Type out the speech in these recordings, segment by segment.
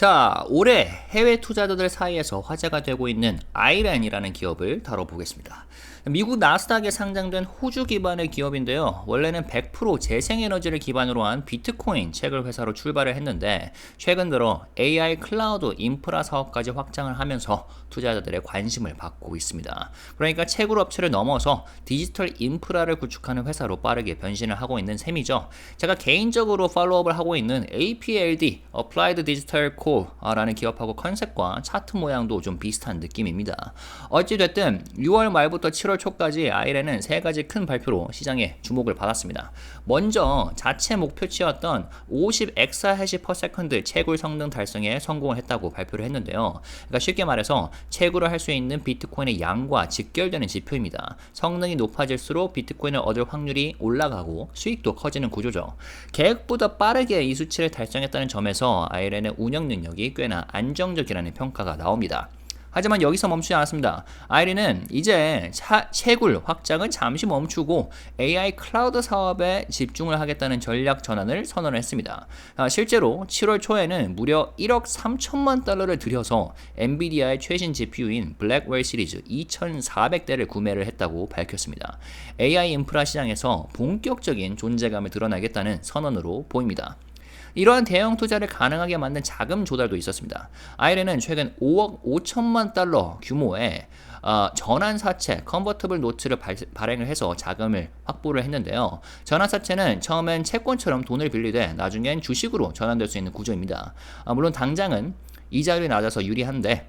자, 올해 해외 투자자들 사이에서 화제가 되고 있는 아이랜이라는 기업을 다뤄보겠습니다. 미국 나스닥에 상장된 호주 기반의 기업인데요. 원래는 100% 재생에너지를 기반으로 한 비트코인 채굴 회사로 출발을 했는데 최근 들어 AI 클라우드 인프라 사업까지 확장을 하면서 투자자들의 관심을 받고 있습니다. 그러니까 채굴 업체를 넘어서 디지털 인프라를 구축하는 회사로 빠르게 변신을 하고 있는 셈이죠. 제가 개인적으로 팔로업을 하고 있는 APLD, Applied Digital Core 라는 기업하고 컨셉과 차트 모양도 좀 비슷한 느낌입니다. 어찌됐든 6월 말부터 7월 11월 초까지 아이렌은 세 가지 큰 발표로 시장에 주목을 받았습니다. 먼저 자체 목표치였던 50 엑사해시 퍼 세컨드 채굴 성능 달성에 성공을 했다고 발표를 했는데요. 그러니까 쉽게 말해서 채굴을 할 수 있는 비트코인의 양과 직결되는 지표입니다. 성능이 높아질수록 비트코인을 얻을 확률이 올라가고 수익도 커지는 구조죠. 계획보다 빠르게 이 수치를 달성했다는 점에서 아이렌의 운영 능력이 꽤나 안정적이라는 평가가 나옵니다. 하지만 여기서 멈추지 않았습니다. 아이리는 이제 차, 채굴 확장은 잠시 멈추고 AI 클라우드 사업에 집중을 하겠다는 전략 전환을 선언을 했습니다. 아, 실제로 7월 초에는 무려 1억 3천만 달러를 들여서 엔비디아의 최신 GPU인 블랙웰 시리즈 2,400대를 구매를 했다고 밝혔습니다. AI 인프라 시장에서 본격적인 존재감을 드러나겠다는 선언으로 보입니다. 이러한 대형 투자를 가능하게 만든 자금 조달도 있었습니다. 아이렌은 최근 5억 5천만 달러 규모의 어, 전환사채 컨버터블 노트를 발, 발행을 해서 자금을 확보를 했는데요. 전환사채는 처음엔 채권처럼 돈을 빌리되 나중엔 주식으로 전환될 수 있는 구조입니다. 어, 물론 당장은 이자율이 낮아서 유리한데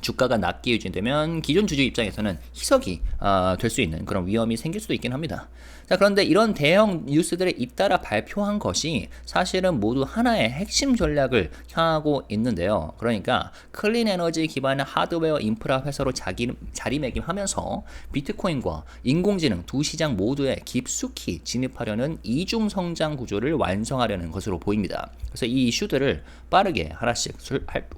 주가가 낮게 유지되면 기존 주주 입장에서는 희석이 어, 될수 있는 그런 위험이 생길 수도 있긴 합니다. 자, 그런데 이런 대형 뉴스들을 잇따라 발표한 것이 사실은 모두 하나의 핵심 전략을 향하고 있는데요. 그러니까 클린 에너지 기반의 하드웨어 인프라 회사로 자기, 자리매김하면서 비트코인과 인공지능 두 시장 모두에 깊숙이 진입하려는 이중 성장 구조를 완성하려는 것으로 보입니다. 그래서 이 이슈들을 빠르게 하나씩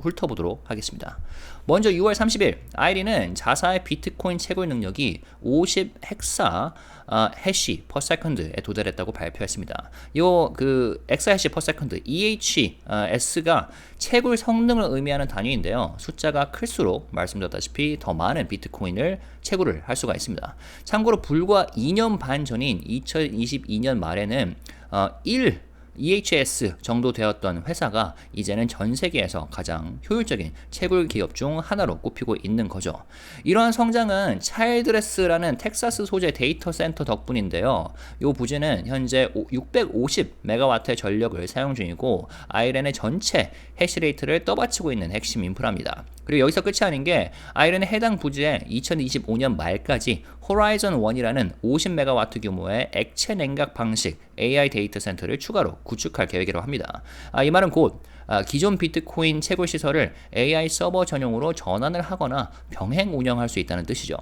훑어보도록 하겠습니다. 먼저 6월 30일 아이리는 자사의 비트코인 채굴 능력이 50 헥사 어, 해시 퍼 세컨드에 도달했다고 발표했습니다. 요 그 엑사 해시 퍼 세컨드 EHS가 채굴 성능을 의미하는 단위인데요. 숫자가 클수록 말씀드렸다시피 더 많은 비트코인을 채굴을 할 수가 있습니다. 참고로 불과 2년 반 전인 2022년 말에는 어, 1 EHS 정도 되었던 회사가 이제는 전 세계에서 가장 효율적인 채굴 기업 중 하나로 꼽히고 있는 거죠. 이러한 성장은 차일드레스라는 텍사스 소재 데이터 센터 덕분인데요. 이 부지는 현재 650메가와트의 전력을 사용 중이고 아이렌의 전체 해시레이트를 떠받치고 있는 핵심 인프라입니다. 그리고 여기서 끝이 아닌 게 아이렌의 해당 부지에 2025년 말까지 호라이즌 1이라는 50메가와트 규모의 액체 냉각 방식 AI 데이터 센터를 추가로 구축할 계획이라고 합니다. 아, 이 말은 곧 아, 기존 비트코인 채굴 시설을 AI 서버 전용으로 전환을 하거나 병행 운영할 수 있다는 뜻이죠.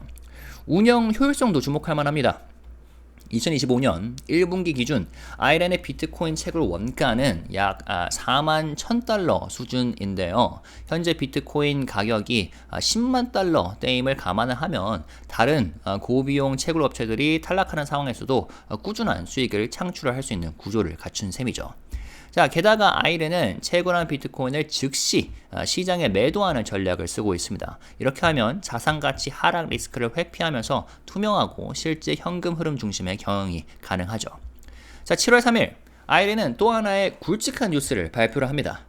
운영 효율성도 주목할 만합니다. 2025년 1분기 기준 아이랜의 비트코인 채굴 원가는 약 4만 아, 1000달러 수준인데요. 현재 비트코인 가격이 10만 아, 달러대임을 감안을 하면 다른 아, 고비용 채굴 업체들이 탈락하는 상황에서도 꾸준한 수익을 창출할 수 있는 구조를 갖춘 셈이죠. 자, 게다가 아이렌은 채굴한 비트코인을 즉시 어, 시장에 매도하는 전략을 쓰고 있습니다. 이렇게 하면 자산 가치 하락 리스크를 회피하면서 투명하고 실제 현금 흐름 중심의 경영이 가능하죠. 자, 7월 3일 아이렌은 또 하나의 굵직한 뉴스를 발표를 합니다.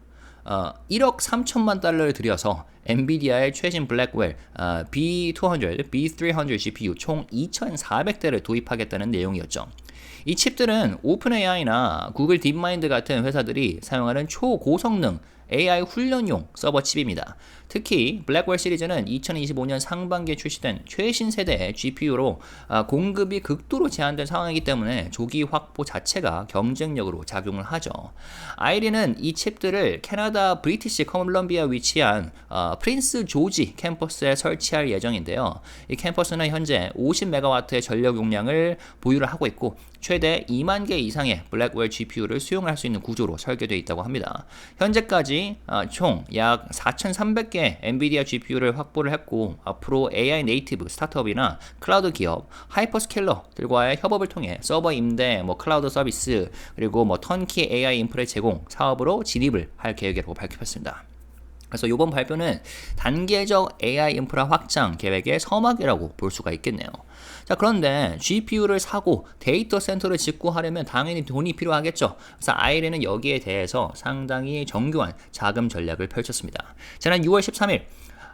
어, 1억 3천만 달러를 들여서 엔비디아의 최신 블랙웰 어, B200, B300 GPU 총 2,400대를 도입하겠다는 내용이었죠. 이 칩들은 오픈 AI나 구글 딥마인드 같은 회사들이 사용하는 초고성능 AI 훈련용 서버 칩입니다. 특히 블랙웰 시리즈는 2025년 상반기에 출시된 최신 세대의 GPU로 아, 공급이 극도로 제한된 상황이기 때문에 조기 확보 자체가 경쟁력으로 작용을 하죠. 아이리는 이 칩들을 캐나다 브리티시 컬럼비아 위치한 어, 프린스 조지 캠퍼스에 설치할 예정인데요. 이 캠퍼스는 현재 50메가와트의 전력 용량을 보유를 하고 있고 최대 2만 개 이상의 블랙웰 GPU를 수용할 수 있는 구조로 설계되어 있다고 합니다. 현재까지 어, 총약 4,300개 엔비디아 GPU를 확보를 했고 앞으로 AI 네이티브 스타트업이나 클라우드 기업, 하이퍼스케일러들과의 협업을 통해 서버 임대, 뭐 클라우드 서비스 그리고 뭐 턴키 AI 인프라 제공 사업으로 진입을 할 계획이라고 밝혔습니다. 그래서 이번 발표는 단계적 AI 인프라 확장 계획의 서막이라고 볼 수가 있겠네요. 자, 그런데 GPU를 사고 데이터 센터를 짓고 하려면 당연히 돈이 필요하겠죠. 그래서 아이렌은 여기에 대해서 상당히 정교한 자금 전략을 펼쳤습니다. 지난 6월 13일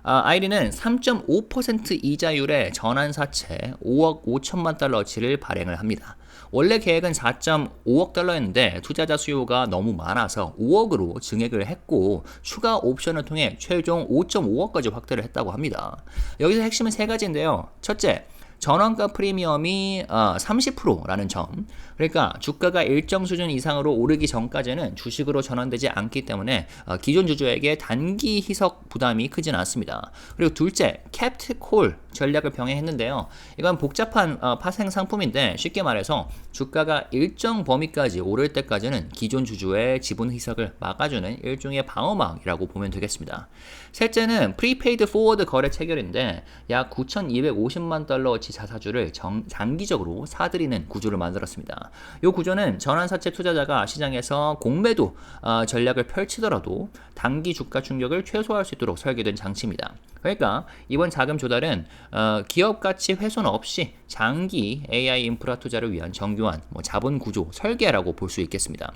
아, 아이리는 3.5% 이자율의 전환사채 5억 5천만 달러치를 발행을 합니다. 원래 계획은 4.5억 달러였는데 투자자 수요가 너무 많아서 5억으로 증액을 했고 추가 옵션을 통해 최종 5.5억까지 확대를 했다고 합니다. 여기서 핵심은 세 가지인데요. 첫째, 전환가 프리미엄이 어, 30%라는 점. 그러니까 주가가 일정 수준 이상으로 오르기 전까지는 주식으로 전환되지 않기 때문에 어, 기존 주주에게 단기 희석 부담이 크진 않습니다. 그리고 둘째, 캡트 콜 전략을 병행했는데요. 이건 복잡한 어, 파생 상품인데 쉽게 말해서 주가가 일정 범위까지 오를 때까지는 기존 주주의 지분 희석을 막아주는 일종의 방어막이라고 보면 되겠습니다. 셋째는 프리페이드 포워드 거래 체결인데 약 9,250만 달러 어치 자사주를 정, 장기적으로 사들이는 구조를 만들었습니다. 이 구조는 전환사채 투자자가 시장에서 공매도 어, 전략을 펼치더라도 단기 주가 충격을 최소화할 수 있도록 설계된 장치입니다. 그러니까 이번 자금 조달은 어, 기업 가치 훼손 없이 장기 AI 인프라 투자를 위한 정교한 뭐 자본 구조 설계라고 볼 수 있겠습니다.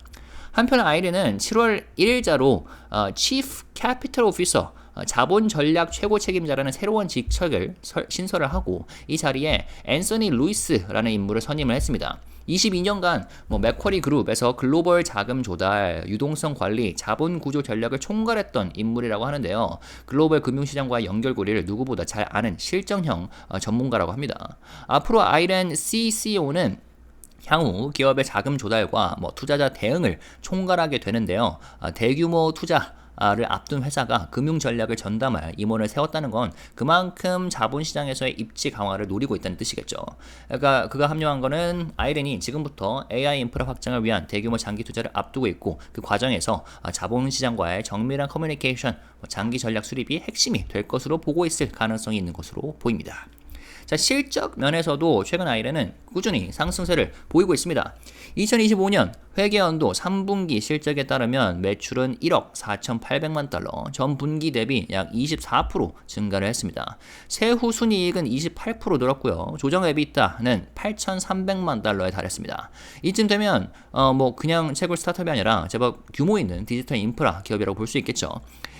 한편 아이리는 7월 1일자로 어, Chief Capital Officer 어, 자본 전략 최고 책임자라는 새로운 직책을 신설을 하고 이 자리에 앤서니 루이스라는 인물을 선임을 했습니다. 22년간 뭐 맥쿼리 그룹에서 글로벌 자금 조달, 유동성 관리, 자본 구조 전략을 총괄했던 인물이라고 하는데요. 글로벌 금융시장과의 연결고리를 누구보다 잘 아는 실정형 어, 전문가라고 합니다. 앞으로 아이렌 CCO는 향후 기업의 자금 조달과 뭐 투자자 대응을 총괄하게 되는데요. 아, 대규모 투자 를 앞둔 회사가 금융 전략을 전담할 임원을 세웠다는 건 그만큼 자본시장에서의 입지 강화를 노리고 있다는 뜻이겠죠. 그러니까 그가 합류한 거는 아이렌이 지금부터 AI 인프라 확장을 위한 대규모 장기 투자를 앞두고 있고 그 과정에서 자본시장과의 정밀한 커뮤니케이션, 뭐 장기 전략 수립이 핵심이 될 것으로 보고 있을 가능성이 있는 것으로 보입니다. 자, 실적 면에서도 최근 아이렌은 꾸준히 상승세를 보이고 있습니다. 2025년 회계연도 3분기 실적에 따르면 매출은 1억 4,800만 달러, 전 분기 대비 약 24% 증가를 했습니다. 세후 순이익은 28% 늘었고요. 조정 에비타는 8,300만 달러에 달했습니다. 이쯤 되면 어 뭐 그냥 채굴 스타트업이 아니라 제법 규모 있는 디지털 인프라 기업이라고 볼 수 있겠죠.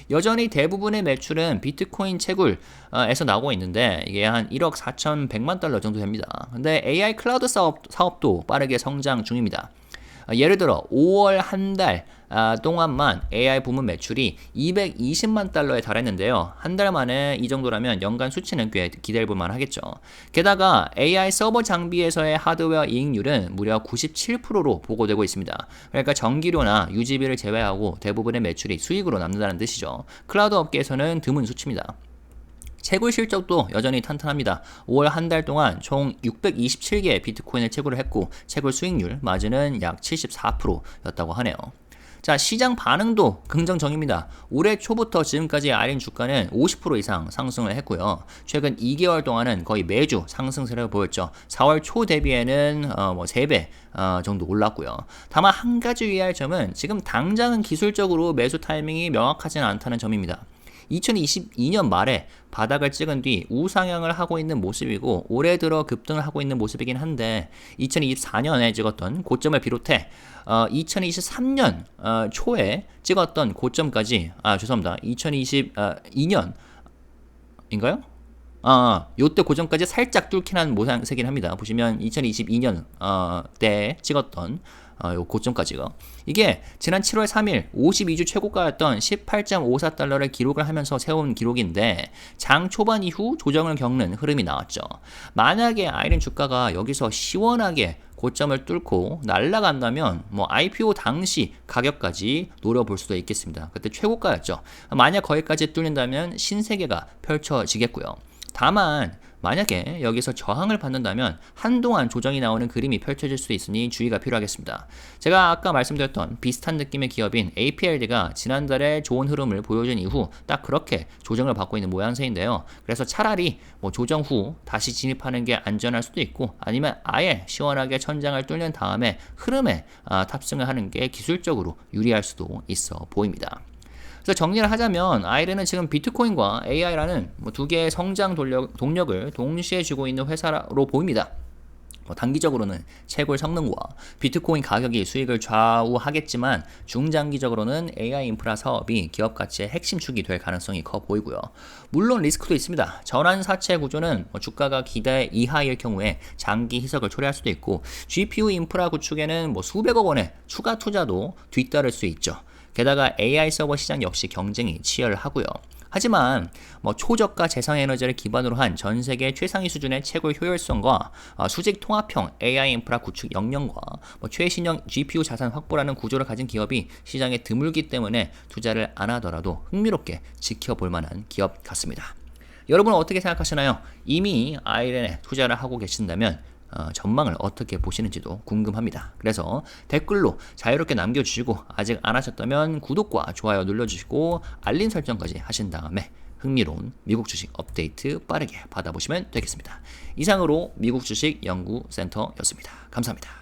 여전히 대부분의 매출은 비트코인 채굴에서 나오고 있는데 이게 한 1억 4,100만 달러 정도 됩니다. 근데 AI 클라우드 사업, 사업도 빠르게 성장 중입니다. 예를 들어 5월 한달 아, 동안만 AI 부문 매출이 220만 달러에 달했는데요. 한 달 만에 이 정도라면 연간 수치는 꽤 기대해 볼 만하겠죠. 게다가 AI 서버 장비에서의 하드웨어 이익률은 무려 97%로 보고되고 있습니다. 그러니까 전기료나 유지비를 제외하고 대부분의 매출이 수익으로 남는다는 뜻이죠. 클라우드 업계에서는 드문 수치입니다. 채굴 실적도 여전히 탄탄합니다. 5월 한 달 동안 총 627개의 비트코인을 채굴을 했고 채굴 수익률 마진은 약 74%였다고 하네요. 자, 시장 반응도 긍정적입니다. 올해 초부터 지금까지 아린 주가는 50% 이상 상승을 했고요. 최근 2개월 동안은 거의 매주 상승세를 보였죠. 4월 초 대비에는 어, 뭐 3배 어, 정도 올랐고요. 다만 한 가지 유의할 점은 지금 당장은 기술적으로 매수 타이밍이 명확하지는 않다는 점입니다. 2022년 말에 바닥을 찍은 뒤 우상향을 하고 있는 모습이고 올해 들어 급등을 하고 있는 모습이긴 한데 2024년에 찍었던 고점을 비롯해 어, 2023년 어, 초에 찍었던 고점까지 아 죄송합니다 2022년 인가요? 아, 요때 고점까지 살짝 뚫긴 한 모양새긴 합니다. 보시면 2022년 어, 때 찍었던 어, 요 고점까지가 이게 지난 7월 3일 52주 최고가였던 18.54달러를 기록을 하면서 세운 기록인데 장 초반 이후 조정을 겪는 흐름이 나왔죠. 만약에 아이린 주가가 여기서 시원하게 고점을 뚫고 날라간다면 뭐 IPO 당시 가격까지 노려볼 수도 있겠습니다. 그때 최고가였죠. 만약 거기까지 뚫린다면 신세계가 펼쳐지겠고요. 다만 만약에 여기서 저항을 받는다면 한동안 조정이 나오는 그림이 펼쳐질 수 있으니 주의가 필요하겠습니다. 제가 아까 말씀드렸던 비슷한 느낌의 기업인 APLD가 지난달에 좋은 흐름을 보여준 이후 딱 그렇게 조정을 받고 있는 모양새인데요. 그래서 차라리 뭐 조정 후 다시 진입하는 게 안전할 수도 있고 아니면 아예 시원하게 천장을 뚫는 다음에 흐름에 아, 탑승을 하는 게 기술적으로 유리할 수도 있어 보입니다. 그래서 정리를 하자면 아이렌은 지금 비트코인과 AI라는 뭐 두 개의 성장 동력, 동력을 동시에 쥐고 있는 회사로 보입니다. 뭐 단기적으로는 채굴 성능과 비트코인 가격이 수익을 좌우하겠지만 중장기적으로는 AI 인프라 사업이 기업 가치의 핵심 축이 될 가능성이 커 보이고요. 물론 리스크도 있습니다. 전환 사채 구조는 뭐 주가가 기대 이하일 경우에 장기 희석을 초래할 수도 있고 GPU 인프라 구축에는 뭐 수백억 원의 추가 투자도 뒤따를 수 있죠. 게다가 AI 서버 시장 역시 경쟁이 치열하고요. 하지만 뭐 초저가 재생에너지를 기반으로 한 전 세계 최상위 수준의 채굴 효율성과 어, 수직 통합형 AI 인프라 구축 역량과 뭐 최신형 GPU 자산 확보라는 구조를 가진 기업이 시장에 드물기 때문에 투자를 안 하더라도 흥미롭게 지켜볼 만한 기업 같습니다. 여러분은 어떻게 생각하시나요? 이미 아이렌에 투자를 하고 계신다면 어, 전망을 어떻게 보시는지도 궁금합니다. 그래서 댓글로 자유롭게 남겨주시고 아직 안 하셨다면 구독과 좋아요 눌러주시고 알림 설정까지 하신 다음에 흥미로운 미국 주식 업데이트 빠르게 받아보시면 되겠습니다. 이상으로 미국 주식 연구센터였습니다. 감사합니다.